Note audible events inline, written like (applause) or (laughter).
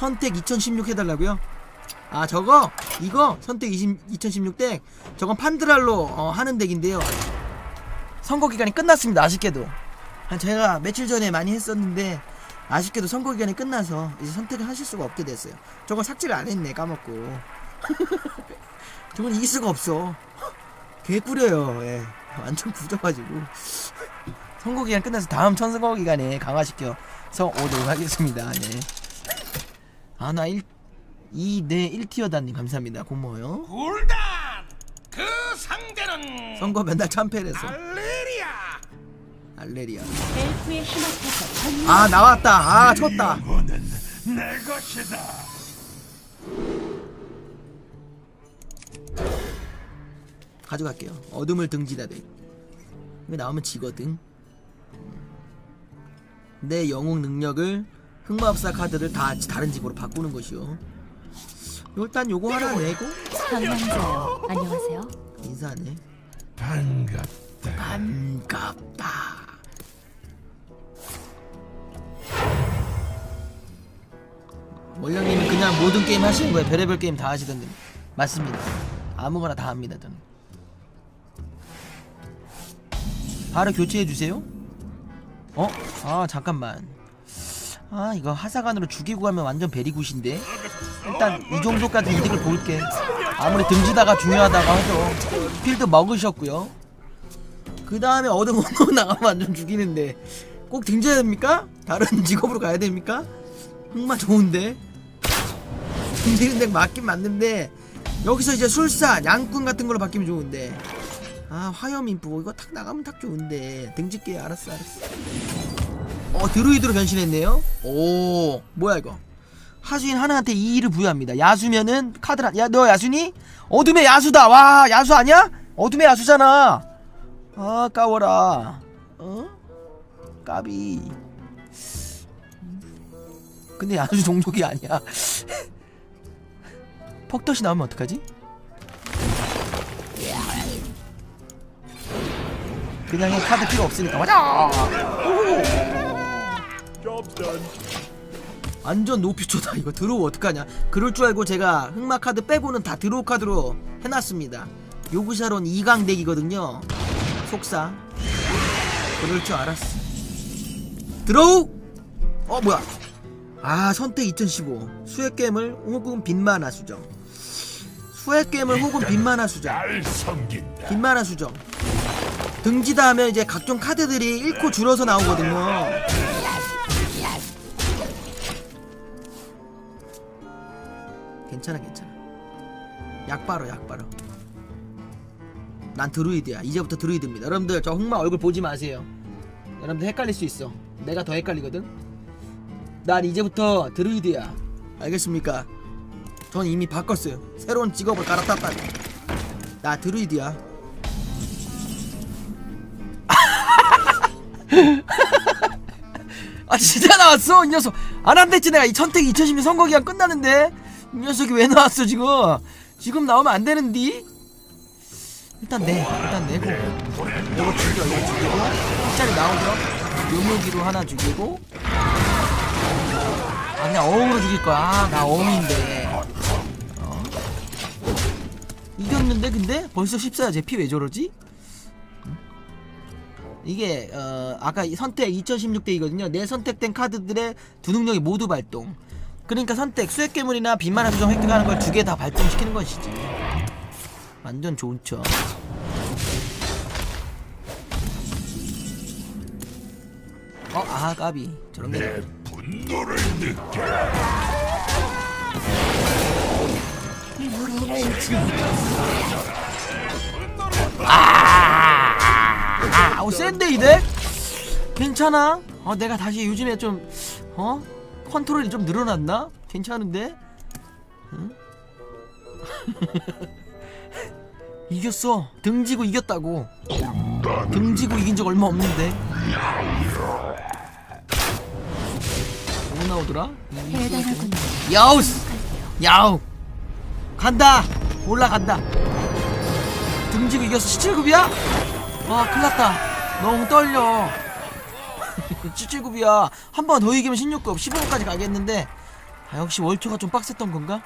선택 2016 해달라고요? 아 저거? 이거? 선택 20, 2016 덱 저건 판드랄로 어, 하는 덱인데요. 선거 기간이 끝났습니다 아쉽게도. 아, 제가 며칠 전에 많이 했었는데 아쉽게도 선거 기간이 끝나서 이제 선택을 하실 수가 없게 됐어요. 저거 삭제를 안 했네 까먹고. (laughs) 저건 이길 수가 없어. 개꾸려요. 예. 완전 굳어가지고. 선거 기간 끝나서 다음 천선거 기간에 강화시켜서 오도록 하겠습니다. 네. 아 나 1 2네 1티어다님 감사합니다. 고마워요. 굴단! 그 상대는 선거 맨날 참패해서. 알레리아! 알레리아. 엘프의 힘 앞에서 전율 아 나왔다. 아 쳤다. 이거는 내 것이다. 가져갈게요. 어둠을 등지다 돼 이거 나오면 지거든. 내 영웅 능력을 흑마법사 카드를 다 다른 집으로 바꾸는 것이요 일단 요거 하나 내고. 방랑자요. 안녕하세요. 인사하네. 반갑다. 반갑다. 원령님은 그냥 모든 게임 하시는 거예요? 별의별 게임 다 하시던데. 맞습니다. 아무거나 다 합니다 저는. 바로 교체해 주세요. 어? 아 잠깐만 아 이거 하사관으로 죽이고 가면 완전 베리굿인데. 일단 이 정도까지 이득을 볼게. 아무리 등지다가 중요하다고 하죠 필드 먹으셨고요. 그 다음에 언어 나가면 완전 죽이는데. 꼭 등져야 됩니까? 다른 (laughs) 직업으로 가야 됩니까? 흑마 좋은데? 등지는 데 맞긴 맞는데 여기서 이제 술사, 양꾼 같은 걸로 바뀌면 좋은데. 아 화염인프 이거 탁 나가면 탁 좋은데. 등질게 알았어 알았어 어 드루이드로 변신했네요. 오 뭐야 이거? 하수인 하나한테 이 일을 부여합니다. 야수면은 카드라 야너 야수니? 어둠의 야수다. 와 야수 아니야? 어둠의 야수잖아. 아 까워라. 어? 까비. 근데 야수 종족이 아니야. (laughs) 퍽덧이 나오면 어떡하지? 그냥 해. 카드 필요 없으니까. 맞아 완전 노피초다 이거 드로우 어떡하냐. 그럴 줄 알고 제가 흑마 카드 빼고는 다 드로우 카드로 해놨습니다. 요구샤론 2강 덱이거든요. 속사. 그럴 줄 알았어. 드로우 어 뭐야. 아 선택 2015 수액 괴물 혹은 빈만화 수정. 수액 괴물 혹은 빈만화 수정. 날 섬긴다. 빈만화 수정. 등지다 하면 이제 각종 카드들이 1코 줄어서 나오거든요 괜찮아 괜찮아. 약바로 약바로. 난 드루이드야. 이제부터 드루이드입니다. 여러분들 저 흑마 얼굴 보지 마세요. 여러분들 헷갈릴 수 있어. 내가 더 헷갈리거든. 난 이제부터 드루이드야. 알겠습니까? 전 이미 바꿨어요. 새로운 직업을 갈아탔다. 나 드루이드야. (laughs) 아 진짜 나왔어 이 녀석. 안 한댔지 내가. 이 천택 2012 선거기간 끝나는데 이 녀석이 왜 나왔어 지금? 지금 나오면 안 되는디? 일단 내 일단 내고. 이거 죽여 이거 죽이고 숫자리 나오죠? 요무기로 하나 죽이고. 아 그냥 어음으로 죽일 거야. 아, 나 어음인데. 어. 이겼는데 근데? 벌써 14야 제 피 왜 저러지? 이게 어 아까 이 선택 2016대이거든요. 내 선택된 카드들의 두 능력이 모두 발동. 그러니까 선택 수액 괴물이나 빈만한 수정 획득하는 걸 두 개 다 발동시키는 것이지. 완전 좋죠. 어, 아 까비. 저런 게내 분노를 느껴라 아, 어, 센데 이대? 괜찮아? 어, 내가 다시 요즘에 좀, 어? 컨트롤이 좀 늘어났나? 괜찮은데? 응? (laughs) 이겼어. 등지고 이겼다고. 등지고 이긴 적 얼마 없는데. 뭐 나오더라? 야우스! 야우! 간다! 올라간다! 등지고 이겼어. 17급이야? 와, 큰일 났다. 너무 떨려. 17급이야. 한 번 더 이기면 16급, 15급까지 가겠는데, 아, 역시 월초가 좀 빡셌던 건가?